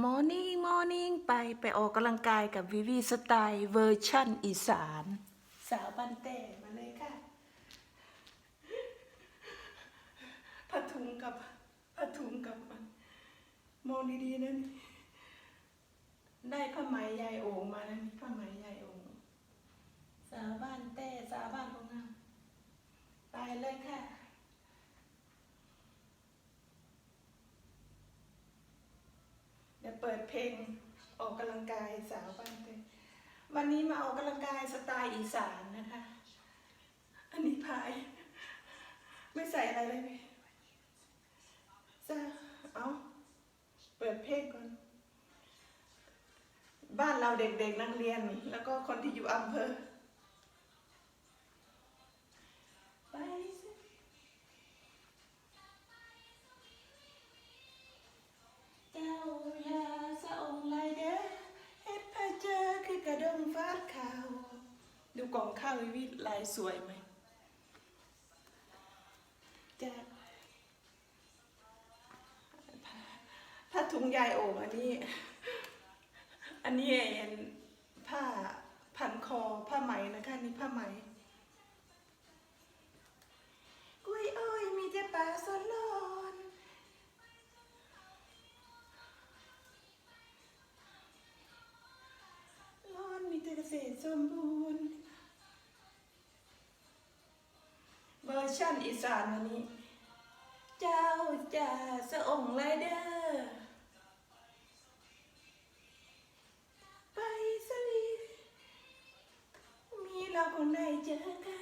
มอร์นิ่งมอร์นิ่งไปไปออกกำลังกายกับวิวีสไตล์เวอร์ชั่นอีสาน สาวบันเต้มาเลยค่ะผ้าถุงกับผ้าถุงกับมันมองดีๆนะนี่ได้ผ้าไหมยายโอ่งมานะนี่ผ้าไหมยายโอ่งสาวบ้านเต้สาวบ้านของเราไปเลยค่ะ เปิดเพลงออกกำลังกายสาวบ้านเต้วันนี้มาออกกำลังกายสไตล์อีสานนะคะ อันนี้พาย ไม่ใส่อะไรเลยจะเอาเปิดเพลงก่อน บ้านเราเด็กๆนักเรียน แล้วก็คนที่อยู่อำเภอ ววิวิลายสวยไหมจะผ้าถุงยายโอ่งอันนี้ อันนี้เอ็นผ้าพันคอผ้าไหมนะคะนี่ผ้าไหมกุ้ยเอ้ยมีแต่ปลาสลอนลอนมีแต่เกษตรสมบูรณ์ ร์ชันอีสานวันนี้ เจ้าจ่าสะองไรเดอร์ไปสลีมีเราคนได้เจอกัน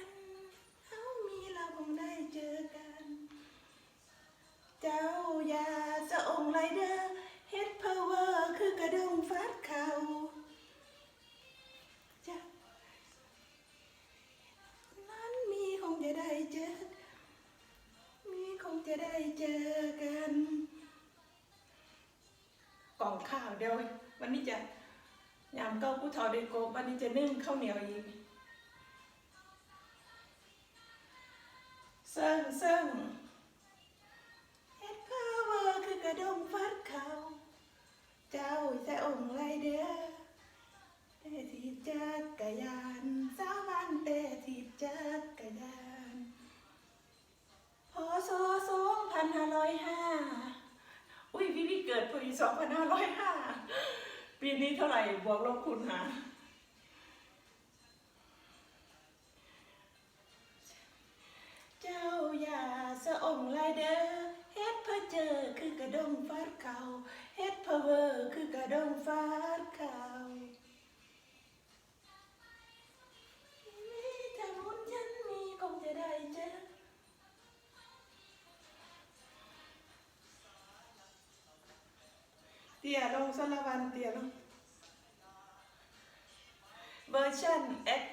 เดียววันนี้จะยามเก้าผู้เฒ่าเดโกวันนี้จะนึ่งข้าวเหนียวอีกเซิ่งเซิ่งเฮ็ดพาวเวอร์คือกระดงฟัดเขาเจ้าจะองค์ไรเด้อเตะทีจักรยานสาวบ้านเตะทีจักรยานพศสองพันห้าร้อยห้าอุ้ยพี่พี่เกิดปีสองพันห้าร้อยห้า ปีนี้เท่าไหร่บวกลบคูณหารเจ้าอย่าสะองไรเด้อเฮ็ดพะเจอคือกระดงฟาดเขาเฮ็ดพะเวอร์คือกระดงฟาดเขาถ้า ตี่ยลงสารวันเตี่ยลงเวอร์ชันเอ็ก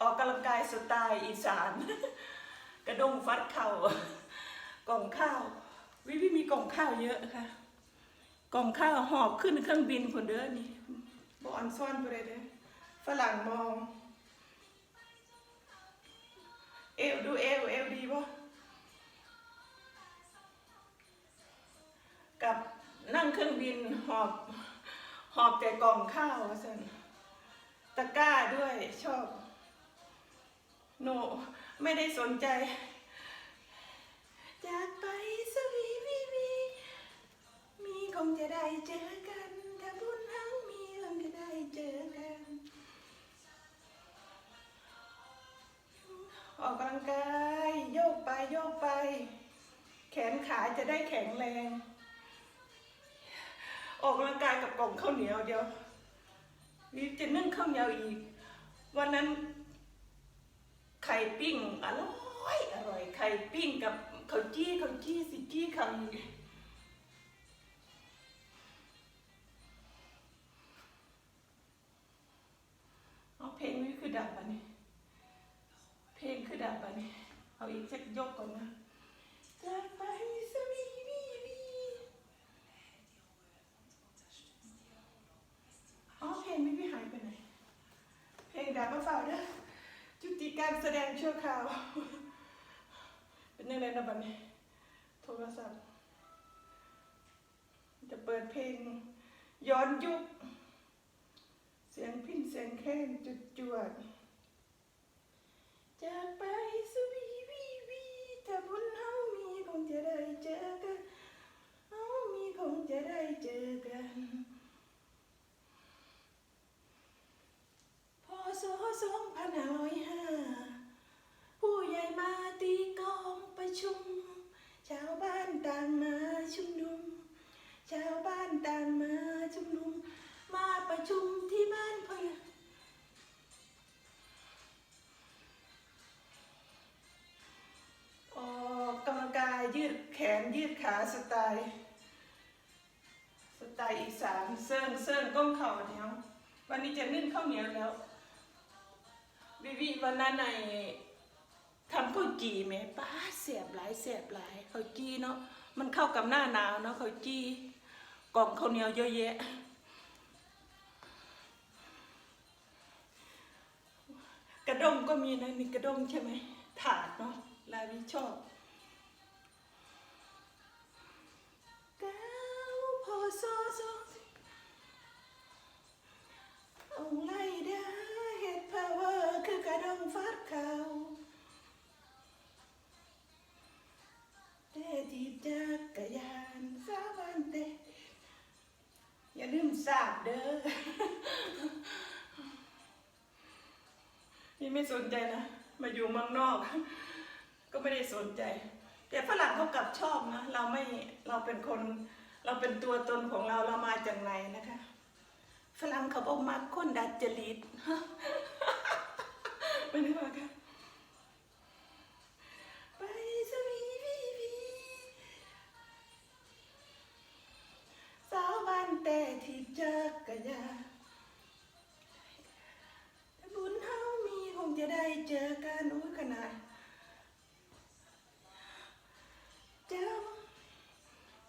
ออกกำลังกายสไตล์อีสาน กระดงฟัดเข่ากล่องข้าววิวิมีกล่องข้าวเยอะค่ะ กล่องข้าวหอบขึ้นเครื่องบินคนเด้อนี่บออนซ่อนไปเลยเด้อฝรั่งมอง เอวดูเอวเอวดีป่ะ หอบหอบแต่กล่องข้าวสันตะกร้าด้วยชอบ โน ไม่ได้สนใจจากไปสวีวีวีมีคงจะได้เจอกัน ถ้าบุญทั้งมีคงจะได้เจอกัน ออกกำลังกาย โยกไปโยกไป แขนขาจะได้แข็งแรง ออกกำลังกายกับกล่องข้าวเหนียวเดียววิวจะนึ่งข้าวเหนียวอีก วันนั้นไข่ปิ้งอร่อยอร่อยไข่ปิ้งกับข้าวจี้ข้าวจี้สิจี้คำเอาเพลงนี้คือดับอันนี้ เพลงคือดับอันนี้ เอาอีกสักยกก่อนนะจากไปสวีวีวี อ๋อเพลงไม่พี่หายไปไหน เพลงดาบมาเฝ้าเด้อจุติ การแสดงชั่วคราว เป็นยังไงนะบัดนี้ โทรศัพท์ จะเปิดเพลง ย้อนยุค เสียงพินเสียงแค้นจุดจวดจากไปสวีวีวีถ้าบุญเฮามีคงจะได้เจอกันเฮามีคงจะได้เจอกัน พศสองพันห้าร้อยห้าผู้ใหญ่มาตีกลองประชุม ชาวบ้านต่างมาชุมนุม ชาวบ้านต่างมาชุมนุม มาประ ชุมที่บ้านพ่อใหญ่ออกกำลังกายยืดแขนยืดขาสไตล์สไตล์อีสานเซิ่งเซิ่งก้มเข่าเหนียววันนี้จะนึ่งข้าวเหนียวแล้ววิวิวันนั้นในทำข้าวจีไหมป้าเสียบหลายเสียบหลายข้าวจีเนาะมันเข้ากับหน้าหนาวเนาะข้าวจีกล่องข้าวเหนียวเยอะแยะ กระด้งก็มีนะมีกระด้งใช่ไหมถาดเนาะลายวิชอบเก้าพอซอสองสิบองค์ไล่ดาเฮ็ดพาวเวอร์คือกระด้งฟาดขาวแต่ทีบจักรยานสาวันเตอย่าลืมสาบเด้อ นี่ ไม่สนใจนะ มาอยู่เมืองนอก ก็ไม่ได้สนใจ แต่ฝรั่งเขากลับชอบนะ เราไม่ เราเป็นคน เราเป็นตัวตนของเรา เรามาจากไหนนะคะ ฝรั่งเขาบอกมาคนดัดจริตไม่ได้ว่าค่ะไปสวีวีวีสาวบ้านแต่ที่จักรยาน อุ้ยขนาดเจ้า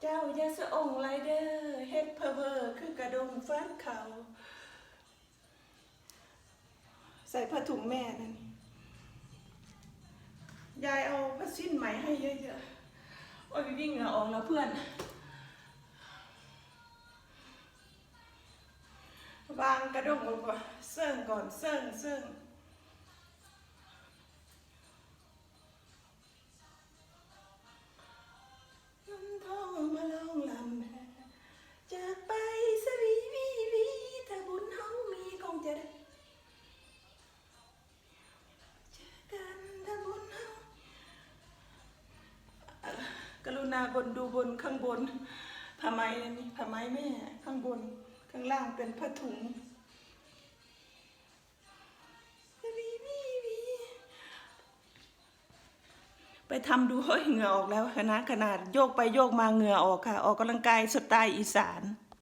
เจ้าอย่าสะองไรเด้อเฮ็ดเพอเวอร์คือกระดงฟ้านเขา ใส่ผ้าถุงแม่นั่นยายเอาผ้าสิ้นไหมให้เยอะๆโอ้ยวิ่งเหงื่ออกแล้วเพื่อนวางกระดงลงก่อนเซิ่งก่อนเซิ่งเซิ่งาบนดูบนข้างบนผ้าไหมนี่ผ้าไหมแม่ข้างบน ข้างล่างเป็นผ้าถุงวีวีวีไปทำดูเฮ้ยเหงื่อออกแล้วคณะขนาดโยกไปโยกมาเหงื่อออกค่ะ ออกกำลังกายสไตล์อีสาน